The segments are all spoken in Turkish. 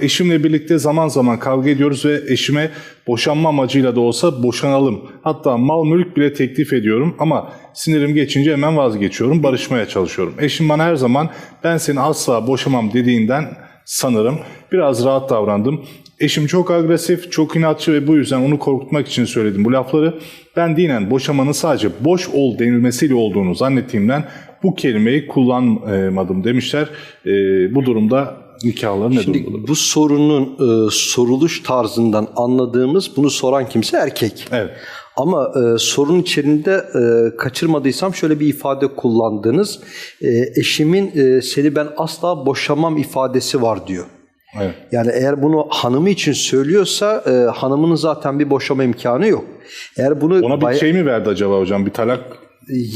Eşimle birlikte zaman zaman kavga ediyoruz ve eşime boşanma amacıyla da olsa boşanalım. Hatta mal mülk bile teklif ediyorum ama sinirim geçince hemen vazgeçiyorum, barışmaya çalışıyorum. Eşim bana her zaman ben seni asla boşamam dediğinden sanırım biraz rahat davrandım. Eşim çok agresif, çok inatçı ve bu yüzden onu korkutmak için söyledim bu lafları. Ben dinen boşamanın sadece boş ol denilmesiyle olduğunu zannettiğimden bu kelimeyi kullanmadım demişler. Ee, bu durumda nikahları ne Şimdi durumda? bu sorunun e, soruluş tarzından anladığımız bunu soran kimse erkek. Evet. Ama e, sorun içerisinde e, kaçırmadıysam şöyle bir ifade kullandınız. E, eşimin e, seni ben asla boşamam ifadesi var diyor. Evet. Yani eğer bunu hanımı için söylüyorsa e, hanımının zaten bir boşama imkanı yok. Eğer bunu Ona bir şey mi verdi acaba hocam? Bir talak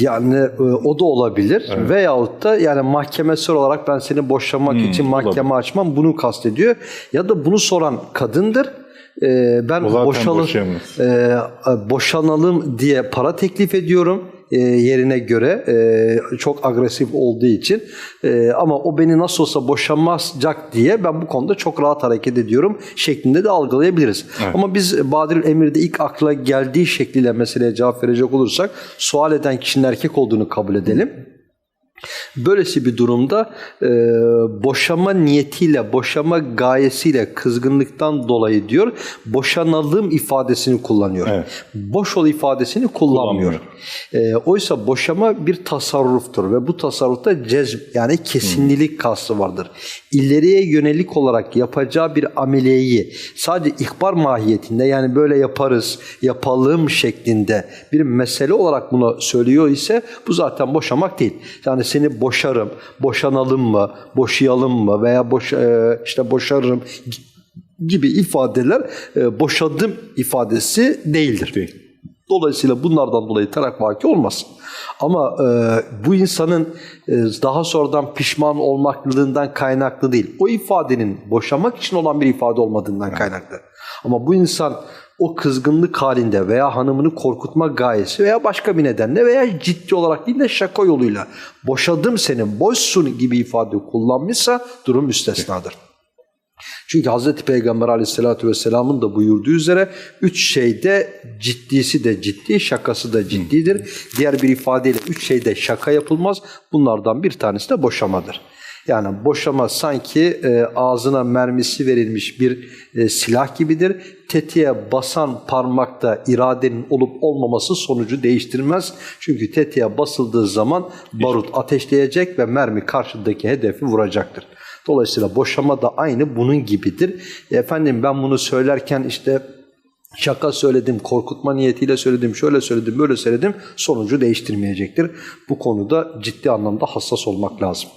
yani e, o da olabilir veyahut da yani mahkemesel olarak ben seni boşamak için mahkeme açmam bunu kastediyor. Ya da bunu soran kadındır. E, ben boşalım, boşayamaz. e, boşanalım diye para teklif ediyorum e, yerine göre e, çok agresif olduğu için E, ama o beni nasıl olsa boşanmayacak diye ben bu konuda çok rahat hareket ediyorum şeklinde de algılayabiliriz. Ama biz Badir Emir'de ilk akla geldiği şekliyle meseleye cevap verecek olursak sual eden kişinin erkek olduğunu kabul edelim. Böylesi bir durumda e, boşama niyetiyle, boşama gayesiyle kızgınlıktan dolayı diyor, boşanalım ifadesini kullanıyor. Evet. Boş ol ifadesini kullanmıyor. E, oysa boşama bir tasarruftur ve bu tasarrufta cezm yani kesinlilik kastı vardır. İleriye yönelik olarak yapacağı bir ameliyeyi sadece ihbar mahiyetinde yani böyle yaparız, yapalım şeklinde bir mesele olarak bunu söylüyor ise bu zaten boşamak değil. Yani seni boşarım, boşanalım mı, boşayalım mı veya boş, e, işte boşarım gibi ifadeler e, boşadım ifadesi değildir. değil. Dolayısıyla bunlardan dolayı talak vaki olmaz. Ama e, bu insanın e, daha sonradan pişman olmaklılığından kaynaklı değil. O ifadenin boşamak için olan bir ifade olmadığından kaynaklı. Ama bu insan o kızgınlık halinde veya hanımını korkutma gayesi veya başka bir nedenle veya ciddi olarak değil de şaka yoluyla boşadım seni boşsun gibi ifade kullanmışsa durum müstesnadır. Çünkü Hz. Peygamber aleyhissalatü vesselamın da buyurduğu üzere üç şeyde ciddisi de ciddi, şakası da ciddidir. Diğer bir ifadeyle üç şeyde şaka yapılmaz. Bunlardan bir tanesi de boşamadır. Yani boşama sanki e, ağzına mermisi verilmiş bir e, silah gibidir. Tetiğe basan parmakta iradenin olup olmaması sonucu değiştirmez. Çünkü tetiğe basıldığı zaman barut ateşleyecek ve mermi karşıdaki hedefi vuracaktır. Dolayısıyla boşama da aynı bunun gibidir. Efendim ben bunu söylerken işte şaka söyledim, korkutma niyetiyle söyledim, şöyle söyledim, böyle söyledim sonucu değiştirmeyecektir. Bu konuda ciddi anlamda hassas olmak lazım.